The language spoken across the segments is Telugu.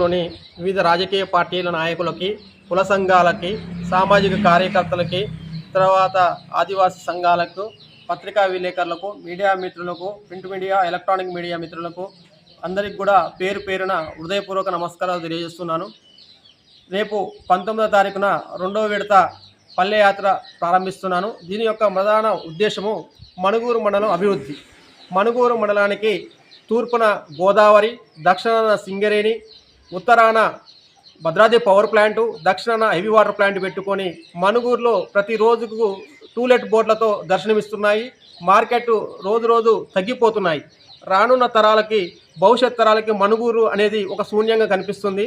లోని వివిధ రాజకీయ పార్టీల నాయకులకి కుల సంఘాలకి సామాజిక కార్యకర్తలకి తర్వాత ఆదివాసీ సంఘాలకు పత్రికా విలేకరులకు మీడియా మిత్రులకు ప్రింట్ మీడియా ఎలక్ట్రానిక్ మీడియా మిత్రులకు అందరికి కూడా పేరు పేరున హృదయపూర్వక నమస్కారాలు తెలియజేస్తున్నాను. రేపు పంతొమ్మిదో తారీఖున రెండవ విడత పల్లె యాత్ర ప్రారంభిస్తున్నాను. దీని యొక్క ప్రధాన ఉద్దేశము మణుగూరు మండలం అభివృద్ధి. మణుగూరు మండలానికి తూర్పున గోదావరి దక్షిణాన సింగరేణి ఉత్తరాన భద్రాద్రి పవర్ ప్లాంటు దక్షిణాన హెవీ వాటర్ ప్లాంట్ పెట్టుకొని మనుగూరులో ప్రతి రోజుకు టూలెట్ బోర్డులతో దర్శనమిస్తున్నాయి. మార్కెట్ రోజు రోజు తగ్గిపోతున్నాయి. రానున్న తరాలకి భవిష్యత్ తరాలకి మనుగూరు అనేది ఒక శూన్యంగా కనిపిస్తుంది.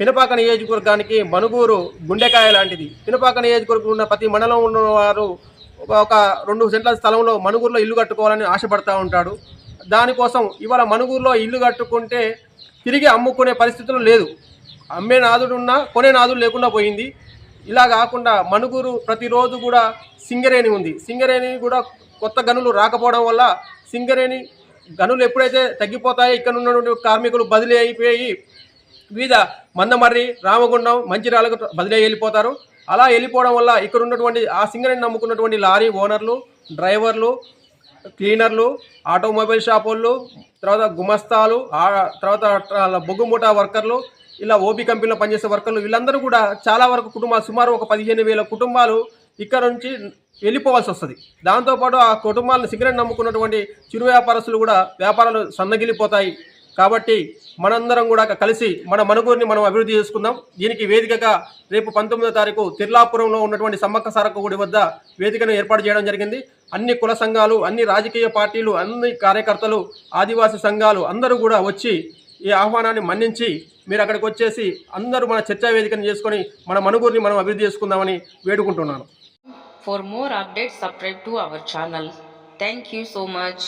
పినపాక నియోజకవర్గానికి మనుగూరు గుండెకాయ లాంటిది. పినపాక నియోజకవర్గం ఉన్న ప్రతి మండలం ఉన్నవారు ఒక ఒక రెండు సెంట్ల స్థలంలో మనుగూరులో ఇల్లు కట్టుకోవాలని ఆశపడతా ఉంటాడు. దానికోసం ఇవాళ మనుగూరులో ఇల్లు కట్టుకుంటే తిరిగి అమ్ముకునే పరిస్థితులు లేదు. అమ్మే నాదుడు ఉన్నా కొనే నాదుడు లేకుండా పోయింది. ఇలా కాకుండా మనుగూరు ప్రతిరోజు కూడా సింగరేణి ఉంది. సింగరేణి కూడా కొత్త గనులు రాకపోవడం వల్ల సింగరేణి గనులు ఎప్పుడైతే తగ్గిపోతాయో ఇక్కడ ఉన్నటువంటి కార్మికులు బదిలీ అయిపోయి వివిధ మందమర్రి రామగుండం మంచిర్యాలకు బదిలీ వెళ్ళిపోతారు. అలా వెళ్ళిపోవడం వల్ల ఇక్కడ ఉన్నటువంటి ఆ సింగరేణి నమ్ముకున్నటువంటి లారీ ఓనర్లు డ్రైవర్లు క్లీనర్లు ఆటోమొబైల్ షాప్ వాళ్ళు తర్వాత గుమస్తాలు తర్వాత బొగ్గు మూట వర్కర్లు ఇలా ఓబీ కంపెనీలో పనిచేసే వర్కర్లు వీళ్ళందరూ కూడా చాలా వరకు కుటుంబాలు సుమారు ఒక పదిహేను వేల కుటుంబాలు ఇక్కడ నుంచి వెళ్ళిపోవాల్సి వస్తుంది. దాంతోపాటు ఆ కుటుంబాలను సిగరెట్ నమ్ముకున్నటువంటి చిరు వ్యాపారస్తులు కూడా వ్యాపారాలు సన్నగిలిపోతాయి కాబట్టి మనందరం కూడా కలిసి మన మనుగూరిని మనం అభివృద్ధి చేసుకుందాం. దీనికి వేదికగా రేపు పంతొమ్మిదో తారీఖు తిర్లాపురంలో ఉన్నటువంటి సమ్మక్క సారక్క గుడి వద్ద వేదికను ఏర్పాటు చేయడం జరిగింది. అన్ని కుల సంఘాలు అన్ని రాజకీయ పార్టీలు అన్ని కార్యకర్తలు ఆదివాసీ సంఘాలు అందరూ కూడా వచ్చి ఈ ఆహ్వానాన్ని మన్నించి మీరు అక్కడికి వచ్చేసి అందరూ మన చర్చా వేదికను చేసుకొని మన మనుగూరిని మనం అభివృద్ధి చేసుకుందామని వేడుకుంటున్నాను. For more updates, subscribe to our channel thank you so much